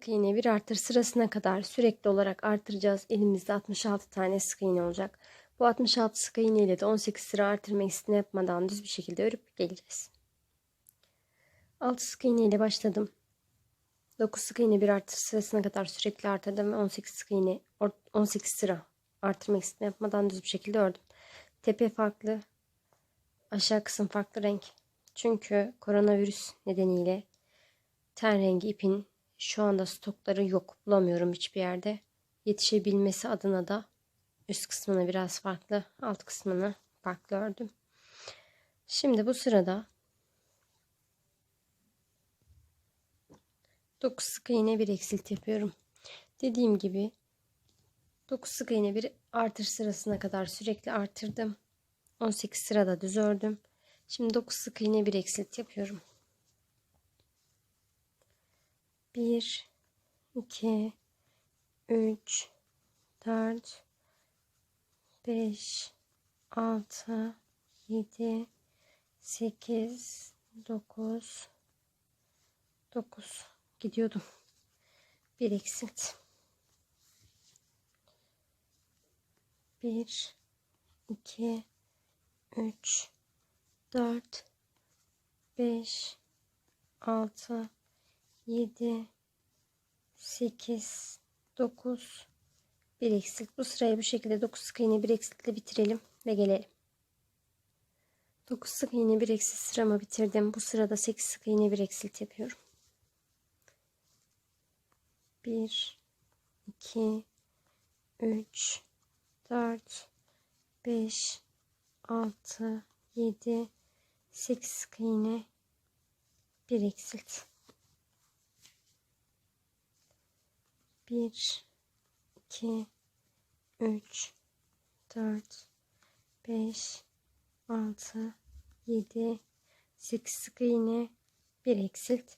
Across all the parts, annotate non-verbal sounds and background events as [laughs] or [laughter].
9 sık iğne bir artır sırasına kadar sürekli olarak artıracağız. Elimizde 66 tane sık iğne olacak. Bu 66 sık iğne ile de 18 sıra artırma ikisini yapmadan düz bir şekilde örüp geleceğiz. 6 sık iğne ile başladım. 9 sık iğne bir artır sırasına kadar sürekli artırdım ve 18 sık iğne 18 sıra artırma ikisini yapmadan düz bir şekilde ördüm. Tepe farklı, aşağı kısım farklı renk. Çünkü koronavirüs nedeniyle ten rengi ipin şu anda stokları yok. Bulamıyorum hiçbir yerde. Yetişebilmesi adına da üst kısmını biraz farklı, alt kısmını farklı ördüm. Şimdi bu sırada 9 sık iğne bir eksilt yapıyorum. Dediğim gibi 9 sık iğne bir artır sırasına kadar sürekli artırdım. 18 sırada düz ördüm. Şimdi 9 sık iğne bir eksilt yapıyorum. 1 2 3 4 5 6 7 8 9 9 gidiyordum. Bir eksilt. 1 2 3 4 5 6 7 8 9 bir eksilt. Bu sırayı bu şekilde 9 sık iğne bir eksiltle bitirelim ve gelelim. 9 sık iğne bir eksilt sıramı bitirdim. Bu sırada 8 sık iğne bir eksilt yapıyorum. 1 2 3 4 5 6 7 8 sık iğne bir eksilt 1 2 3 4 5 6 7 8 sık iğne bir eksilt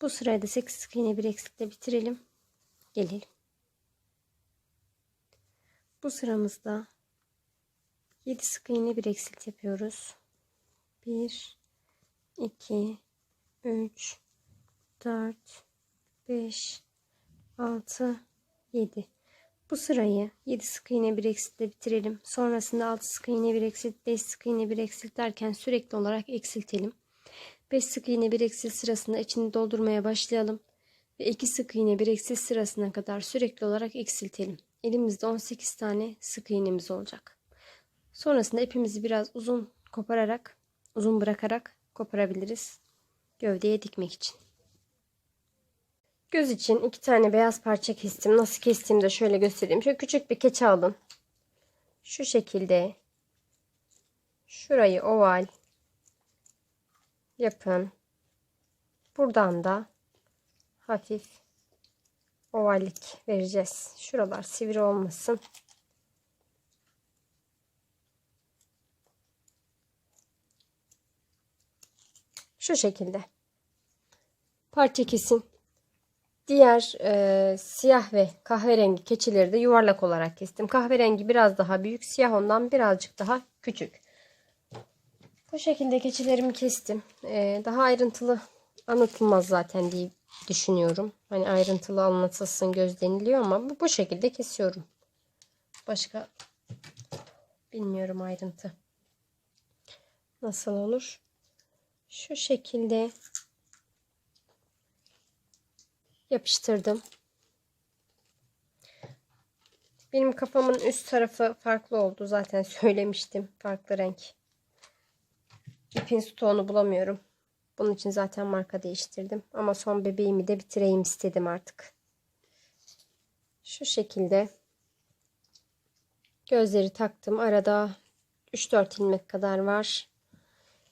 bu sırada 8 sık iğne bir eksiltle bitirelim. Gelelim bu sıramızda 7 sık iğne bir eksilt yapıyoruz. 1 2 3 4 5 6 7 bu sırayı 7 sık iğne bir eksiltle bitirelim. Sonrasında 6 sık iğne bir eksilt, 5 sık iğne bir eksilt derken sürekli olarak eksiltelim. 5 sık iğne bir eksilt sırasında içini doldurmaya başlayalım. Ve 2 sık iğne bir eksilt sırasına kadar sürekli olarak eksiltelim. Elimizde 18 tane sık iğnemiz olacak. Sonrasında ipimizi biraz uzun kopararak, uzun bırakarak koparabiliriz. Gövdeye dikmek için. Göz için iki tane beyaz parça kestim. Nasıl kestiğimi de şöyle göstereyim. Şöyle küçük bir keçe alın. Şu şekilde şurayı oval yapın. Buradan da hafif ovallik vereceğiz. Şuralar sivri olmasın. Şu şekilde. Parça kesin. Diğer e, siyah ve kahverengi keçileri de yuvarlak olarak kestim. Kahverengi biraz daha büyük, siyah ondan birazcık daha küçük. Bu şekilde keçilerimi kestim. E, daha ayrıntılı anlatılmaz zaten diye düşünüyorum. Hani ayrıntılı anlatılsın göz deniliyor ama bu, bu şekilde kesiyorum. Başka bilmiyorum ayrıntı. Nasıl olur? Şu şekilde yapıştırdım. Benim kafamın üst tarafı farklı oldu. Zaten [laughs] söylemiştim. Farklı renk. İpin stoğunu bulamıyorum. Bunun için zaten marka değiştirdim. Ama son bebeğimi de bitireyim istedim artık. Şu şekilde gözleri taktım. Arada 3-4 ilmek kadar var.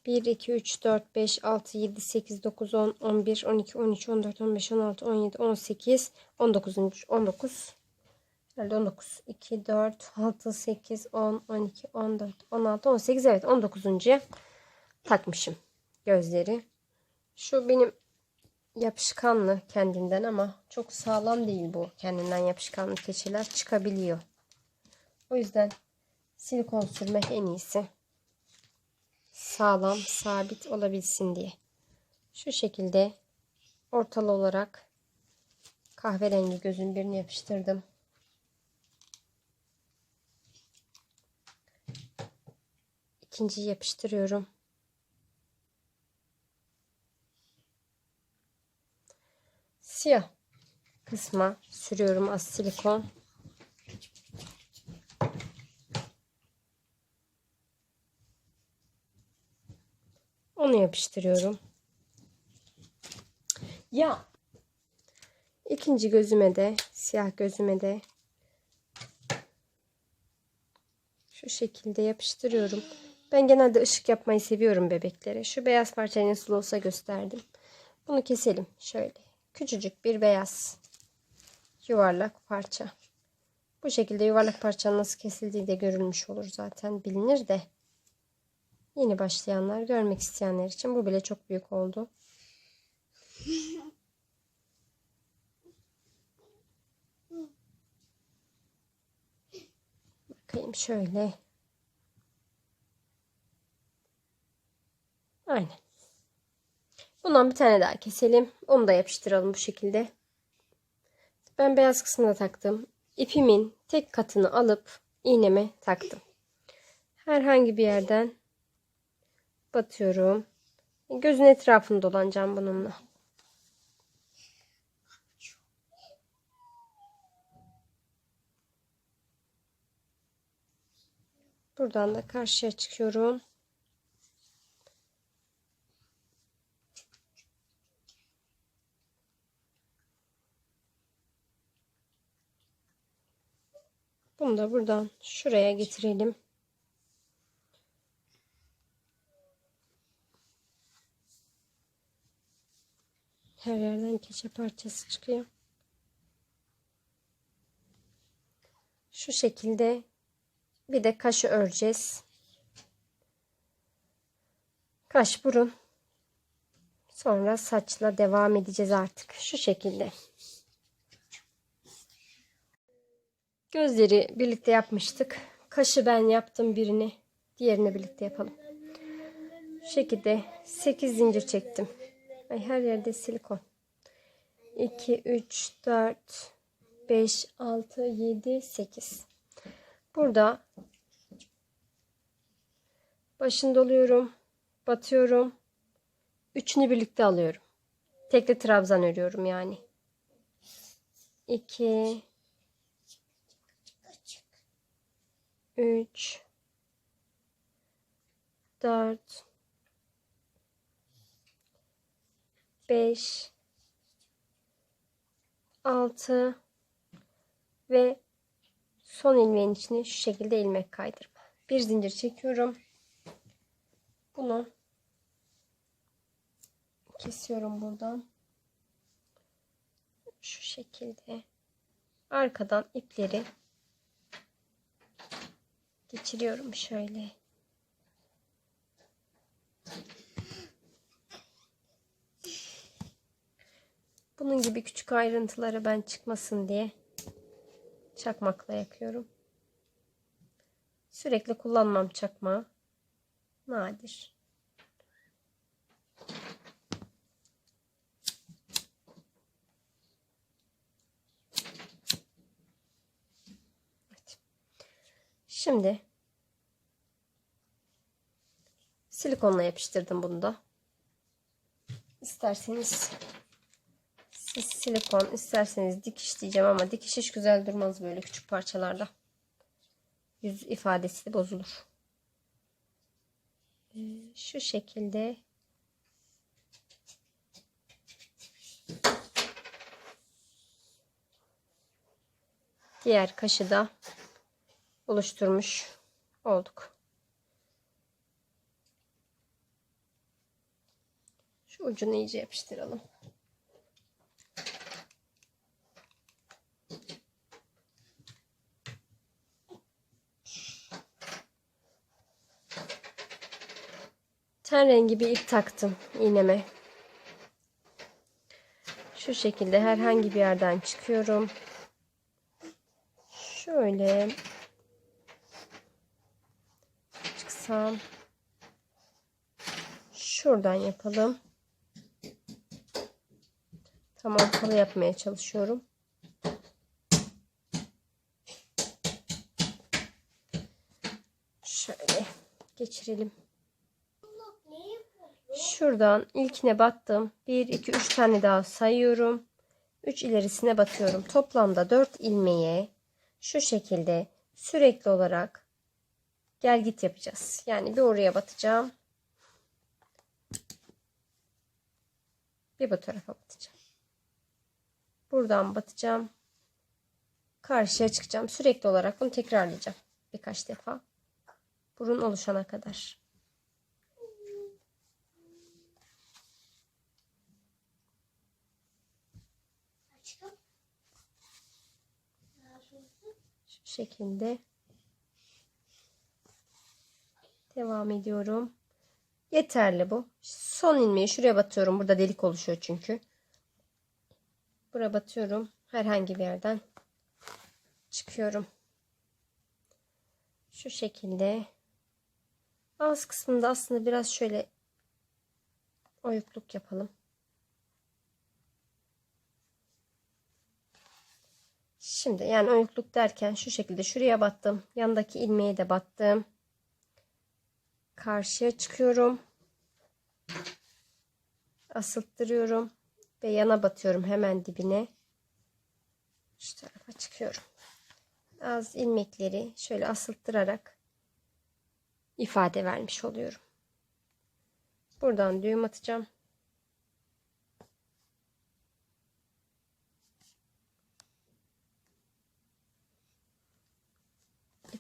1, 2, 3, 4, 5, 6, 7, 8, 9, 10, 11, 12, 13, 14, 15, 16, 17, 18, 19. 19. Herhalde 19. 2, 4, 6, 8, 10, 12, 14, 16, 18. Evet 19. takmışım gözleri. Şu benim yapışkanlı kendinden ama çok sağlam değil bu kendinden yapışkanlı keçeler çıkabiliyor. O yüzden silikon sürmek en iyisi. Sağlam, sabit olabilsin diye. Şu şekilde ortalı olarak Kahverengi gözün birini yapıştırdım. İkinciyi yapıştırıyorum. Siyah kısma sürüyorum az silikon. Onu yapıştırıyorum. Ya ikinci gözüme de siyah gözüme de şu şekilde yapıştırıyorum. Ben genelde ışık yapmayı seviyorum bebeklere. Şu beyaz parçayı nasıl olsa gösterdim. Bunu keselim şöyle. Küçücük bir beyaz yuvarlak parça. Bu şekilde yuvarlak parçanın nasıl kesildiği de görülmüş olur zaten bilinir de. Yeni başlayanlar, görmek isteyenler için bu bile çok büyük oldu. [laughs] Bakayım şöyle. Aynen. Bundan bir tane daha keselim. Onu da yapıştıralım bu şekilde. Ben beyaz kısmına taktım. İpimin tek katını alıp iğneme taktım. Herhangi bir yerden batıyorum. Gözün etrafını dolanacağım bununla. Buradan da karşıya çıkıyorum. Bunu da buradan şuraya getirelim. Her yerden keçe parçası çıkıyor. Şu şekilde bir de kaşı öreceğiz. Kaş burun. Sonra saçla devam edeceğiz artık. Şu şekilde. Gözleri birlikte yapmıştık. Kaşı ben yaptım birini. Diğerini birlikte yapalım. Şu şekilde 8 zincir çektim. Ay her yerde silikon. 2, 3, 4, 5, 6, 7, 8. Burada başını doluyorum. Batıyorum. Üçünü birlikte alıyorum. Tekli trabzan örüyorum yani. 2 3 4 5 6 ve son ilmeğin içine şu şekilde ilmek kaydırma. Bir zincir çekiyorum. Bunu kesiyorum buradan. Şu şekilde arkadan ipleri geçiriyorum şöyle. Bunun gibi küçük ayrıntıları ben çıkmasın diye çakmakla yakıyorum. Sürekli kullanmam çakmağı. Nadir. Şimdi silikonla yapıştırdım bunu da. İsterseniz silikon isterseniz dikiş diyeceğim ama dikiş hiç güzel durmaz böyle küçük parçalarda. Yüz ifadesi de bozulur. Ee, şu şekilde diğer kaşı da oluşturmuş olduk. Şu ucunu iyice yapıştıralım. ten rengi bir ip taktım iğneme. Şu şekilde herhangi bir yerden çıkıyorum. Şöyle çıksam şuradan yapalım. Tam ortalı yapmaya çalışıyorum. Şöyle geçirelim. Şuradan ilkine battım. 1, 2, 3 tane daha sayıyorum. 3 ilerisine batıyorum. Toplamda 4 ilmeğe şu şekilde sürekli olarak gel git yapacağız. Yani bir oraya batacağım. Bir bu tarafa batacağım. Buradan batacağım. Karşıya çıkacağım. Sürekli olarak bunu tekrarlayacağım. Birkaç defa. Burun oluşana kadar. Şu şekilde devam ediyorum. Yeterli bu. Son ilmeği şuraya batıyorum. Burada delik oluşuyor çünkü. Buraya batıyorum. Herhangi bir yerden çıkıyorum. Şu şekilde. Ağız kısmında aslında biraz şöyle oyukluk yapalım. Şimdi yani oyukluk derken şu şekilde şuraya battım. Yandaki ilmeğe de battım. Karşıya çıkıyorum. Asılttırıyorum. Ve yana batıyorum hemen dibine. Şu tarafa çıkıyorum. Az ilmekleri şöyle asılttırarak ifade vermiş oluyorum. Buradan düğüm atacağım.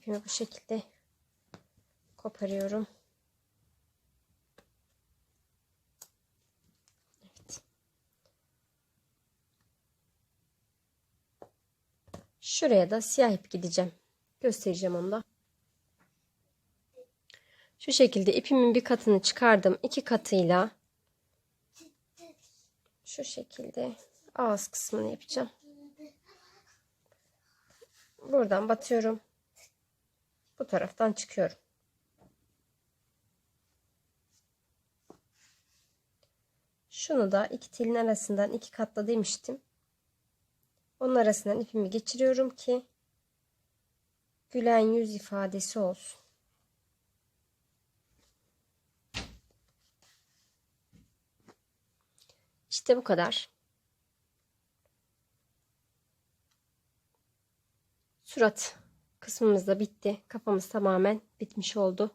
İpimi bu şekilde koparıyorum. Evet. Şuraya da siyah ip gideceğim. Göstereceğim onu da. Şu şekilde ipimin bir katını çıkardım. iki katıyla şu şekilde ağız kısmını yapacağım. Buradan batıyorum. Bu taraftan çıkıyorum. Şunu da iki telin arasından iki katla demiştim. Onun arasından ipimi geçiriyorum ki gülen yüz ifadesi olsun. İşte bu kadar. Surat kısmımız da bitti. Kafamız tamamen bitmiş oldu.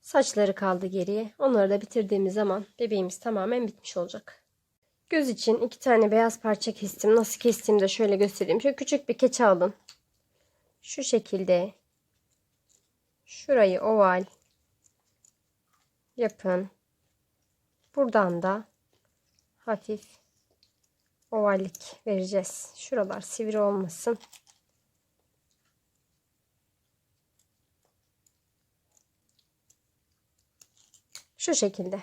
Saçları kaldı geriye. Onları da bitirdiğimiz zaman bebeğimiz tamamen bitmiş olacak. Göz için iki tane beyaz parça kestim. Nasıl kestiğimi de şöyle göstereyim. Şöyle küçük bir keçe alın. Şu şekilde şurayı oval yapın. Buradan da hafif ovallik vereceğiz. Şuralar sivri olmasın. Şu şekilde.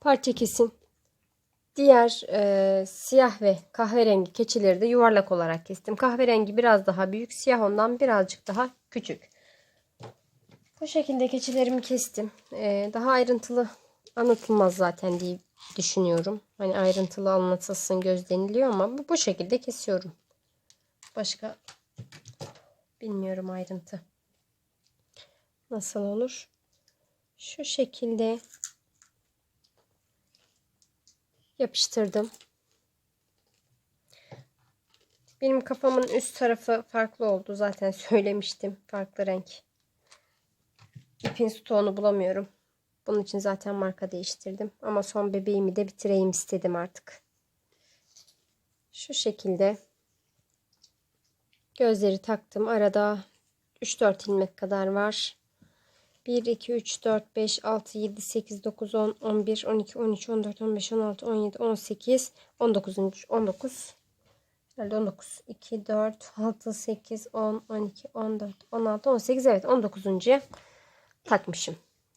Parça kesin. Diğer e, siyah ve kahverengi keçileri de yuvarlak olarak kestim. Kahverengi biraz daha büyük, siyah ondan birazcık daha küçük. Bu şekilde keçilerimi kestim. E, daha ayrıntılı anlatılmaz zaten diye düşünüyorum. Hani ayrıntılı anlatılsın gözleniliyor ama bu, bu şekilde kesiyorum. Başka bilmiyorum ayrıntı. Nasıl olur? Şu şekilde yapıştırdım. Benim kafamın üst tarafı farklı oldu. Zaten [laughs] söylemiştim. Farklı renk. İpin stoğunu bulamıyorum. Bunun için zaten marka değiştirdim. Ama son bebeğimi de bitireyim istedim artık. Şu şekilde gözleri taktım. Arada 3-4 ilmek kadar var. 1, 2, 3, 4, 5, 6, 7, 8, 9, 10, 11, 12, 13, 14, 15, 16, 17, 18, 19. 19. Herhalde 19. 2, 4, 6, 8, 10, 12, 14, 16, 18. Evet 19. takmışım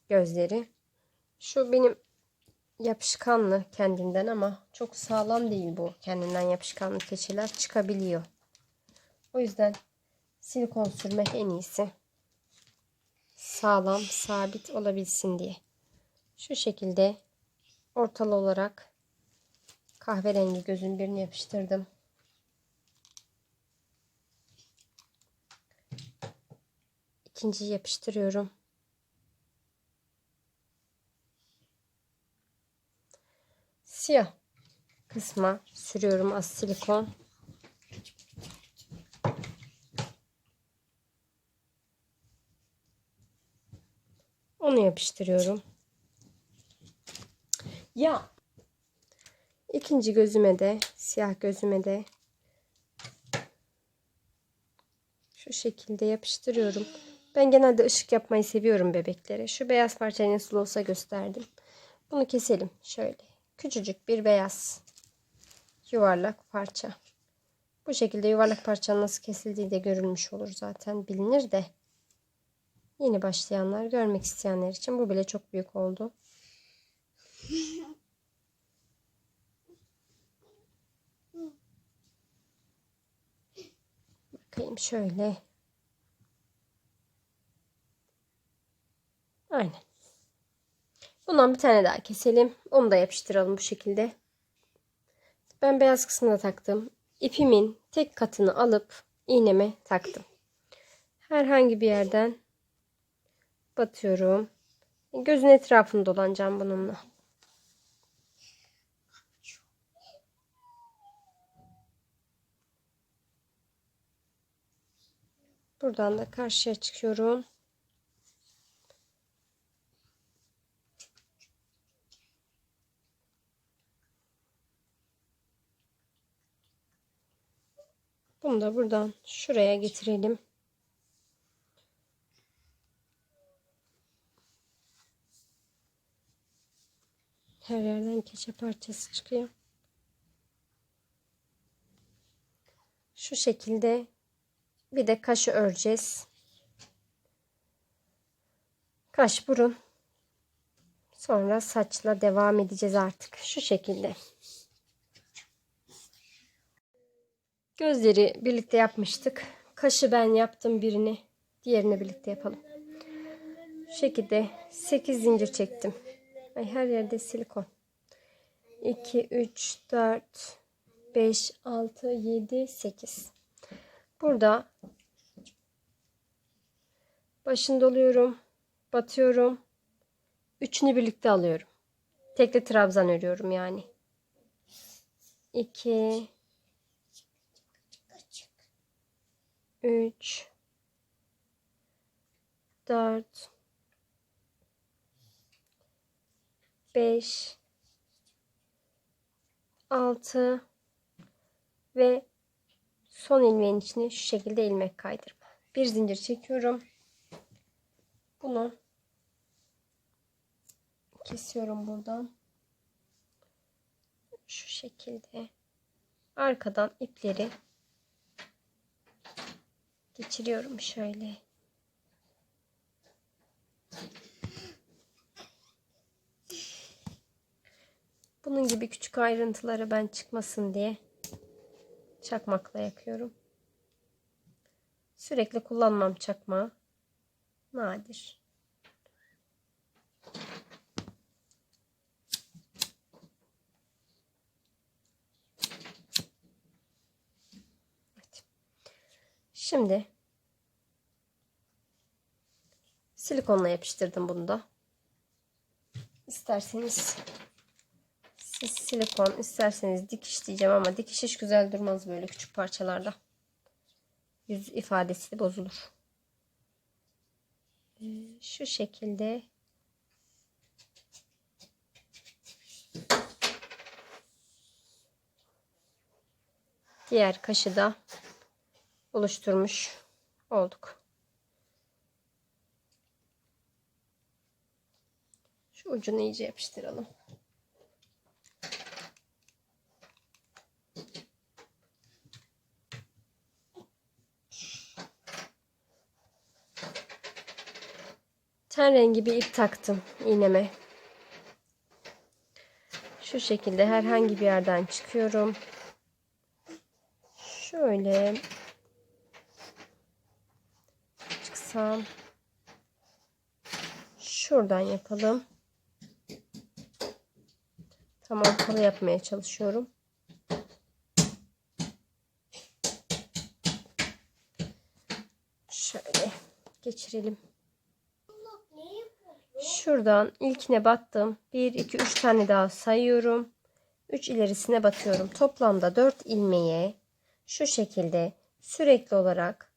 gözleri. Şu benim yapışkanlı kendinden ama çok sağlam değil bu kendinden yapışkanlı keçeler çıkabiliyor. O yüzden silikon sürmek en iyisi sağlam, sabit olabilsin diye. Şu şekilde ortalı olarak kahverengi gözün birini yapıştırdım. İkinciyi yapıştırıyorum. Siyah kısma sürüyorum az silikon. Onu yapıştırıyorum. Ya ikinci gözüme de siyah gözüme de şu şekilde yapıştırıyorum. Ben genelde ışık yapmayı seviyorum bebeklere. Şu beyaz parçayı nasıl olsa gösterdim. Bunu keselim şöyle. Küçücük bir beyaz yuvarlak parça. Bu şekilde yuvarlak parçanın nasıl kesildiği de görülmüş olur zaten bilinir de. Yeni başlayanlar, görmek isteyenler için bu bile çok büyük oldu. Bakayım şöyle. Aynen. Bundan bir tane daha keselim. Onu da yapıştıralım bu şekilde. Ben beyaz kısmına taktım. İpimin tek katını alıp iğneme taktım. Herhangi bir yerden batıyorum. Gözün etrafını dolanacağım bununla. Buradan da karşıya çıkıyorum. Bunu da buradan şuraya getirelim. Her yerden keçe parçası çıkıyor. Şu şekilde bir de kaşı öreceğiz. Kaş burun. Sonra saçla devam edeceğiz artık. Şu şekilde. Gözleri birlikte yapmıştık. Kaşı ben yaptım birini. Diğerini birlikte yapalım. Şu şekilde 8 zincir çektim. Ay her yerde silikon. 2, 3, 4, 5, 6, 7, 8. Burada başını doluyorum. Batıyorum. Üçünü birlikte alıyorum. Tekli trabzan örüyorum yani. 2 3 4 5 6 ve son ilmeğin içine şu şekilde ilmek kaydırma. Bir zincir çekiyorum. Bunu kesiyorum buradan. Şu şekilde arkadan ipleri geçiriyorum şöyle. Bunun gibi küçük ayrıntıları ben çıkmasın diye çakmakla yakıyorum. Sürekli kullanmam çakmağı. Nadir. Şimdi silikonla yapıştırdım bunu da. İsterseniz siz silikon isterseniz dikiş diyeceğim ama dikiş hiç güzel durmaz böyle küçük parçalarda. Yüz ifadesi de bozulur. Ee, şu şekilde diğer kaşı da oluşturmuş olduk. Şu ucunu iyice yapıştıralım. Ten rengi bir ip taktım iğneme. Şu şekilde herhangi bir yerden çıkıyorum. Şöyle çıksam şuradan yapalım. Tam ortalı yapmaya çalışıyorum. Şöyle geçirelim. Şuradan ilkine battım. 1, 2, 3 tane daha sayıyorum. 3 ilerisine batıyorum. Toplamda 4 ilmeğe şu şekilde sürekli olarak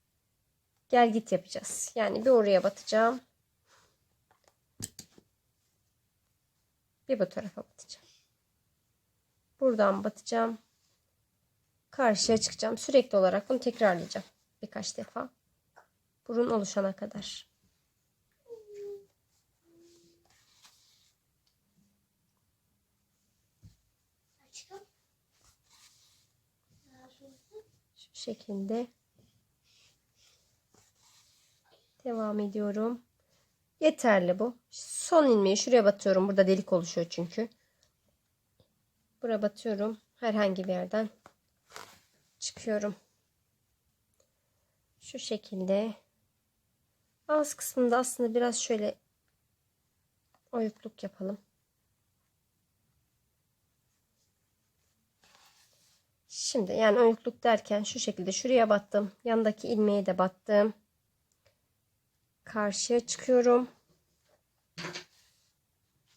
gel git yapacağız. Yani bir oraya batacağım. Bir bu tarafa batacağım. Buradan batacağım. Karşıya çıkacağım. Sürekli olarak bunu tekrarlayacağım. Birkaç defa. Burun oluşana kadar. Şekilde devam ediyorum. Yeterli bu. Son ilmeği şuraya batıyorum. Burada delik oluşuyor çünkü. Buraya batıyorum. Herhangi bir yerden çıkıyorum. Şu şekilde. Ağız kısmında aslında biraz şöyle oyukluk yapalım. Şimdi yani oyukluk derken şu şekilde şuraya battım. Yandaki ilmeğe de battım. Karşıya çıkıyorum.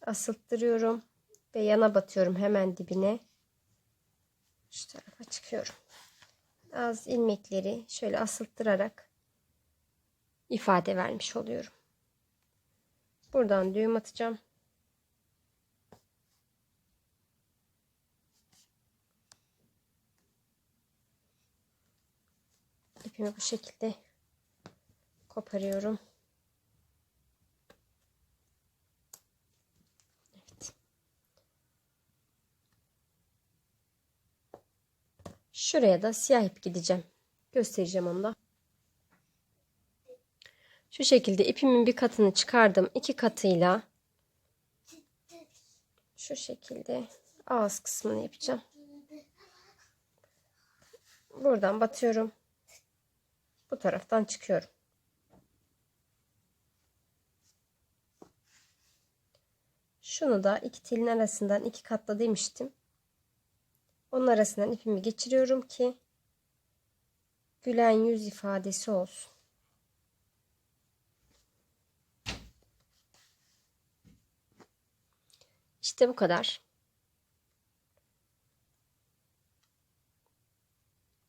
Asılttırıyorum. Ve yana batıyorum hemen dibine. Şu tarafa çıkıyorum. Az ilmekleri şöyle asılttırarak ifade vermiş oluyorum. Buradan düğüm atacağım. İpimi bu şekilde koparıyorum. Evet. Şuraya da siyah ip gideceğim. Göstereceğim onu da. Şu şekilde ipimin bir katını çıkardım. iki katıyla şu şekilde ağız kısmını yapacağım. Buradan batıyorum. Bu taraftan çıkıyorum. Şunu da iki telin arasından iki katla demiştim. Onun arasından ipimi geçiriyorum ki gülen yüz ifadesi olsun. İşte bu kadar.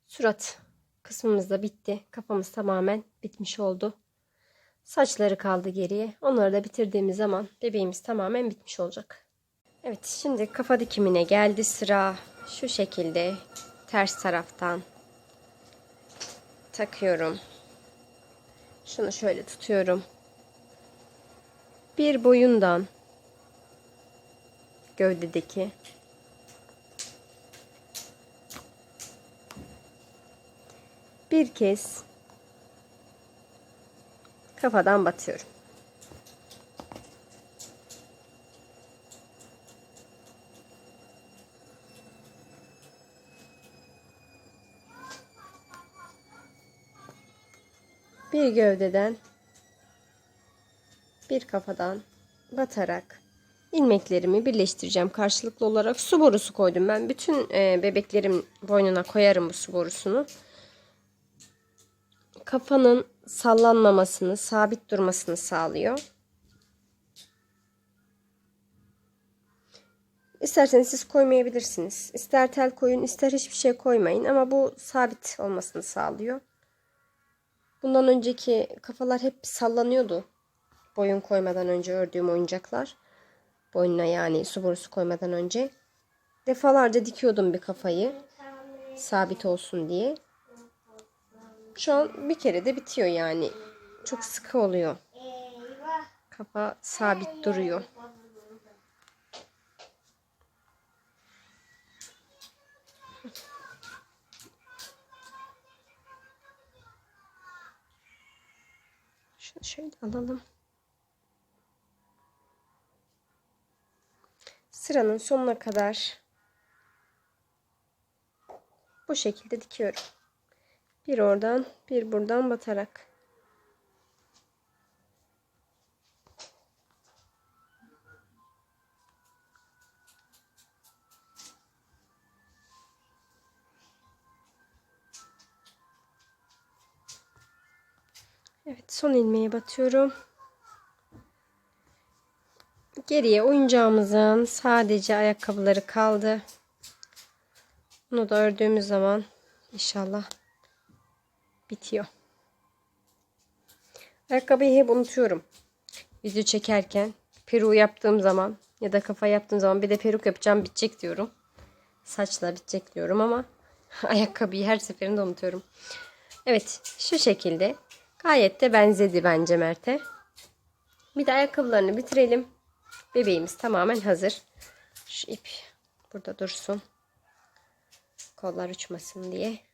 Surat kısmımız da bitti. Kafamız tamamen bitmiş oldu. Saçları kaldı geriye. Onları da bitirdiğimiz zaman bebeğimiz tamamen bitmiş olacak. Evet şimdi kafa dikimine geldi sıra. Şu şekilde ters taraftan takıyorum. Şunu şöyle tutuyorum. Bir boyundan gövdedeki bir kez kafadan batıyorum. Bir gövdeden bir kafadan batarak ilmeklerimi birleştireceğim karşılıklı olarak. Su borusu koydum ben. Bütün e, bebeklerim boynuna koyarım bu su borusunu. Kafanın sallanmamasını, sabit durmasını sağlıyor. İsterseniz siz koymayabilirsiniz. İster tel koyun, ister hiçbir şey koymayın ama bu sabit olmasını sağlıyor. Bundan önceki kafalar hep sallanıyordu. Boyun koymadan önce ördüğüm oyuncaklar. Boynuna yani su borusu koymadan önce. Defalarca dikiyordum bir kafayı. Sabit olsun diye. Şu an bir kere de bitiyor yani. Çok sıkı oluyor. Kafa sabit duruyor. Şunu şöyle alalım. Sıranın sonuna kadar bu şekilde dikiyorum. Bir oradan, bir buradan batarak. Evet, son ilmeğe batıyorum. Geriye oyuncağımızın sadece ayakkabıları kaldı. Bunu da ördüğümüz zaman inşallah bitiyor. Ayakkabıyı hep unutuyorum. Video çekerken peruğu yaptığım zaman ya da kafa yaptığım zaman bir de peruk yapacağım bitecek diyorum. Saçla bitecek diyorum ama [laughs] ayakkabıyı her seferinde unutuyorum. Evet şu şekilde gayet de benzedi bence Mert'e. Bir de ayakkabılarını bitirelim. Bebeğimiz tamamen hazır. Şu ip burada dursun. Kollar uçmasın diye.